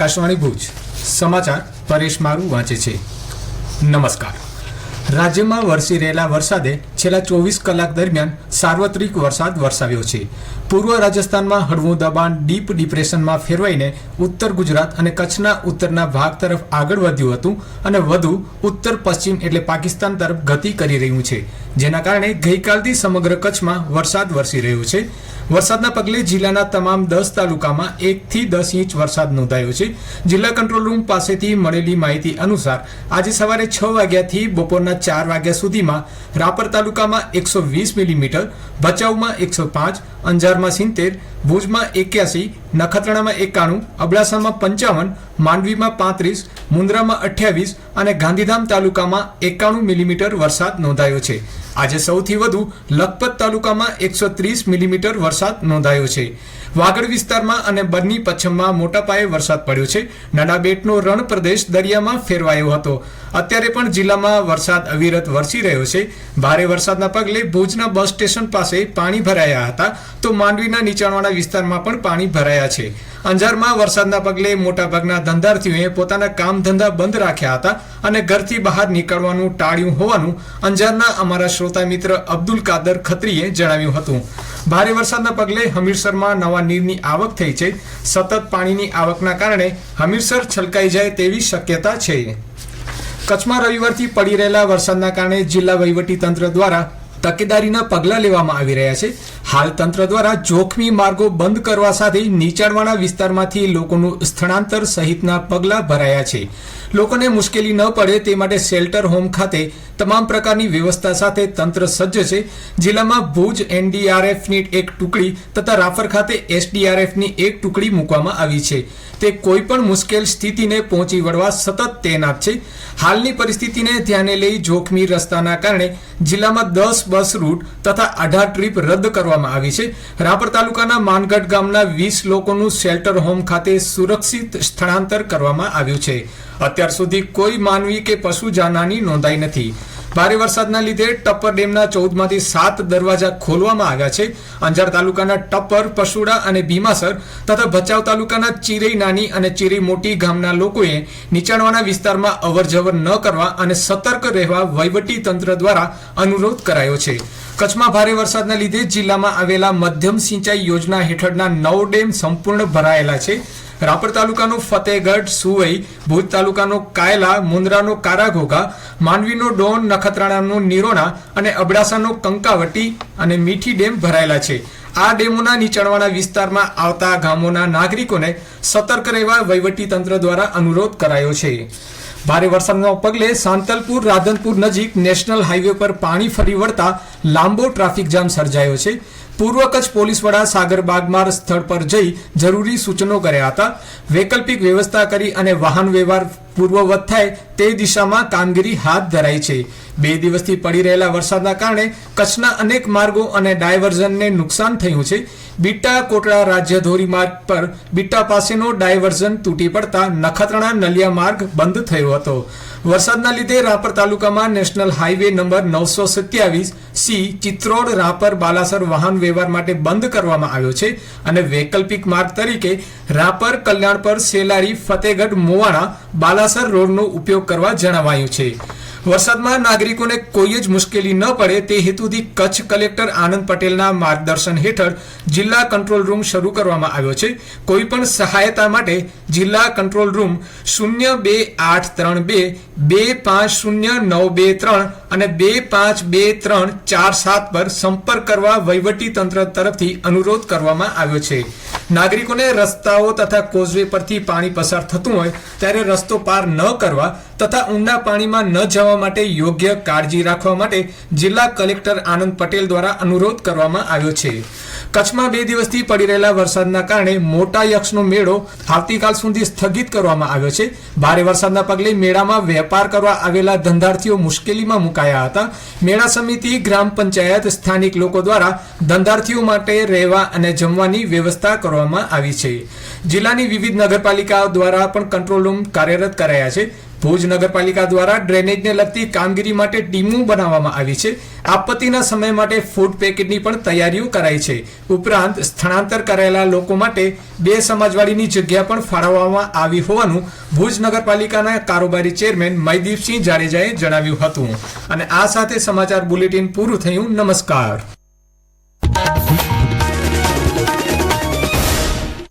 આકાશવાણી ભુજ. સમાચાર પરેશ મારું વાંચે છે. નમસ્કાર. રાજ્યમાં વરસી રહેલા વરસાદે છેલ્લા ચોવીસ કલાક દરમિયાન સાર્વત્રિક વરસાદ વરસાવ્યો છે. પૂર્વ રાજસ્થાનમાં હળવું દબાણ, ડીપ ડિપ્રેશનમાં ફેરવાઈને ઉત્તર ગુજરાત અને કચ્છના ઉત્તરના ભાગ તરફ આગળ વધ્યું હતું અને વધુ ઉત્તર પશ્ચિમ એટલે પાકિસ્તાન તરફ ગતિ કરી રહ્યું છે. જેના કારણે ગઈકાલથી સમગ્ર કચ્છમાં વરસાદ વરસી રહ્યો છે. વરસાદના પગલે જિલ્લાના તમામ દસ તાલુકામાં એકથી દસ ઇંચ વરસાદ નોંધાયો છે. જિલ્લા કંટ્રોલ રૂમ પાસેથી મળેલી માહિતી અનુસાર આજે સવારે છ વાગ્યાથી બપોરના ચાર વાગ્યા સુધીમાં રાપર તાલુકામાં એકસો વીસ મિલીમીટર, ભચાઉમાં એકસો પાંચ, અંજારમાં સિત્તેર, ભુજમાં એક્યાસી, નખત્રાણામાં એકાણું, અબડાસામાં પંચાવન માંડવીમાં પાંત્રીસ, મુન્દ્રામાં અઠ્યાવીસ અને ગાંધીધામ તાલુકામાં એકાણું મિલીમીટર વરસાદ નોંધાયો છે. આજે સૌથી વધુ લખપત તાલુકામાં એકસો ત્રીસ મિલીમીટર વરસાદ નોંધાયો છે. વાગડ વિસ્તારમાં અને બરની પચ્છમમાં મોટા પાયે વરસાદ પડ્યો છે. નાના બેટનો રણ પ્રદેશ દરિયામાં ફેરવાયો હતો. અત્યારે પણ જિલ્લામાં વરસાદ અવિરત વરસી રહ્યો છે. ભારે વરસાદના પગલે ભુજના બસ સ્ટેશન પાસે પાણી ભરાયા હતા. તો માંડવીના નીચાણવાળા વિસ્તારમાં પણ પાણી ભરાયા છે. અંજારમાં વરસાદના પગલે મોટાભાગના ધંધાર્થીઓએ પોતાના કામ ધંધા બંધ રાખ્યા હતા અને ઘરથી બહાર નીકળવાનું ટાળ્યું હોવાનું અંજારના અમારા શ્રોતા મિત્ર અબ્દુલ કાદર ખત્રીએ જણાવ્યું હતું. ભારે વરસાદના પગલે હમીરસરમાં નવા નીરની આવક થઈ છે. સતત પાણીની આવકના કારણે હમીરસર છલકાઈ જાય તેવી શક્યતા છે. કચ્છમાં રવિવારથી પડી રહેલા વરસાદના કારણે જિલ્લા વહીવટી તંત્ર દ્વારા તકેદારીના પગલાં લેવામાં આવી રહ્યા છે. હાલ તંત્ર દ્વારા જોખમી માર્ગો બંધ કરવા સાથે નીચાણવાળા વિસ્તારમાંથી લોકોનું સ્થળાંતર સહિતના પગલાં ભરાયા છે. લોકોને મુશ્કેલી ન પડે તે માટે શેલ્ટર હોમ ખાતે તમામ પ્રકારની વ્યવસ્થા સાથે તંત્ર સજ્જ છે. જિલ્લામાં ભુજ એનડીઆરએફની એક ટુકડી તથા રાફર ખાતે એસડીઆરએફની એક ટુકડી મૂકવામાં આવી છે. તે કોઈ પણ મુશ્કેલ સ્થિતિને પહોંચી વળવા સતત તૈનાત છે. હાલની પરિસ્થિતિને ધ્યાને લઈ જોખમી રસ્તાના કારણે જિલ્લામાં દસ બસ રૂટ તથા અઢાર ટ્રીપ રદ કરવામાં આવી છે. રાપર તાલુકાના માનગઢ ગામના વીસ લોકોનું શેલ્ટર હોમ ખાતે સુરક્ષિત સ્થળાંતર કરવામાં આવ્યું છે. અત્યાર સુધી કોઈ માનવી કે પશુ જાનહાની નોંધાઈ નથી. ભારે વરસાદના લીધે ટપ્પર ડેમના ચૌદમાંથી સાત દરવાજા ખોલવામાં આવ્યા છે. અંજાર તાલુકાના ટપ્પર, પશુડા અને ભીમાસર તથા ભચાઉ તાલુકાના ચીરઈ નાની અને ચીરઈ મોટી ગામના લોકોએ નીચાણવાના વિસ્તારમાં અવરજવર ન કરવા અને સતર્ક રહેવા વહીવટી તંત્ર દ્વારા અનુરોધ કરાયો છે. કચ્છમાં ભારે વરસાદના લીધે જિલ્લામાં આવેલા મધ્યમ સિંચાઈ યોજના હેઠળના નવ ડેમ સંપૂર્ણ ભરાયેલા છે. રાપર તાલુકાનો ફતેહગઢ સુવઈ, ભુજ તાલુકાનો કાયલા, મુન્દ્રાનો કારાઘોઘા, માંડવીનો ડોન, નખત્રાણાનો નિરોણા અને અબડાસાનો કંકાવટી અને મીઠી ડેમ ભરાયેલા છે. આ ડેમોના નીચાણવાળા વિસ્તારમાં આવતા ગામોના નાગરિકોને સતર્ક રહેવા વહીવટી તંત્ર દ્વારા અનુરોધ કરાયો છે. ભારે વરસાદના પગલે સાંતલપુર, રાધનપુર નજીક નેશનલ હાઈવે પર પાણી ફરી વળતા લાંબો ટ્રાફિક જામ સર્જાયો છે. પૂર્વ કચ્છ પોલીસ વડા સાગર બાગમાર સ્થળ પર જઈ જરૂરી સૂચનો કર્યા હતા. વૈકલ્પિક વ્યવસ્થા કરી અને વાહન વ્યવહાર પૂર્વવત થાય તે દિશામાં કામગીરી હાથ ધરાઈ છે. બે દિવસથી પડી રહેલા વરસાદના કારણે કચ્છના અનેક માર્ગો અને ડાયવર્ઝનને નુકસાન થયું છે. બીટા કોટડા રાજ્ય ધોરીમાર્ગ પર બીટા પાસેનો ડાયવર્ઝન તૂટી પડતા નખત્રાણા નલિયા માર્ગ બંધ થયો હતો. વરસાદના લીધે રાપર તાલુકામાં નેશનલ હાઈવે નંબર નવસો સત્યાવીસ સી ચિત્રોડ રાપર બાલાસર વાહન વ્યવહાર માટે બંધ કરવામાં આવ્યો છે અને વૈકલ્પિક માર્ગ તરીકે રાપર કલ્યાણપર સેલારી ફતેગઢ મોવાણા બાલાસર રોડનો ઉપયોગ કરવા જણાવાયું છે. વરસાદમાં નાગરિકોને કોઈ જ મુશ્કેલી ન પડે તે હેતુથી કચ્છ કલેક્ટર આનંદ પટેલના માર્ગદર્શન હેઠળ જિલ્લા કંટ્રોલ રૂમ શરૂ કરવામાં આવ્યો છે. કોઈ પણ સહાયતા માટે જિલ્લા કંટ્રોલ રૂમ શૂન્ય બે આઠ ત્રણ બે બે પાંચ શૂન્ય નવ બે ત્રણ અને બે પાંચ બે ત્રણ ચાર સાત પર સંપર્ક કરવા વહીવટી તંત્ર તરફથી અનુરોધ કરવામાં આવ્યો છે. નાગરિકોને રસ્તાઓ તથા કોઝવે પરથી પાણી પસાર થતું હોય ત્યારે રસ્તો પાર ન કરવા તથા ઊંડા પાણીમાં ન જવા માટે યોગ્ય કાળજી રાખવા માટે જિલ્લા કલેક્ટર આનંદ પટેલ દ્વારા અનુરોધ કરવામાં આવ્યો છે. કચ્છમાં બે દિવસથી પડી રહેલા વરસાદના કારણે મોટા યક્ષનો મેળો આવતીકાલ સુધી સ્થગિત કરવામાં આવ્યો છે. ભારે વરસાદના પગલે મેળામાં વેપાર કરવા આવેલા ધંધાર્થીઓ મુશ્કેલીમાં મુકાયા હતા. મેળા સમિતિ, ગ્રામ પંચાયત, સ્થાનિક લોકો દ્વારા ધંધાર્થીઓ માટે રહેવા અને જમવાની વ્યવસ્થા કરવામાં આવી છે. જિલ્લાની વિવિધ નગરપાલિકાઓ દ્વારા પણ કંટ્રોલ રૂમ કાર્યરત કરાયા છે. ભુજ નગરપાલિકા દ્વારા ડ્રેનેજને લગતી કામગીરી માટે ટીમો બનાવવામાં આવી છે. આપત્તિના સમય માટે ફૂડ પેકેટની પણ તૈયારીઓ કરાઈ છે. ઉપરાંત સ્થળાંતર કરાયેલા લોકો માટે બે સમાજવાડીની જગ્યા પણ ફાળવવામાં આવી હોવાનું ભુજ નગરપાલિકાના કારોબારી ચેરમેન મયદીપસિંહ જાડેજાએ જણાવ્યું હતું. અને આ સાથે સમાચાર બુલેટિન પૂરું થયું. નમસ્કાર.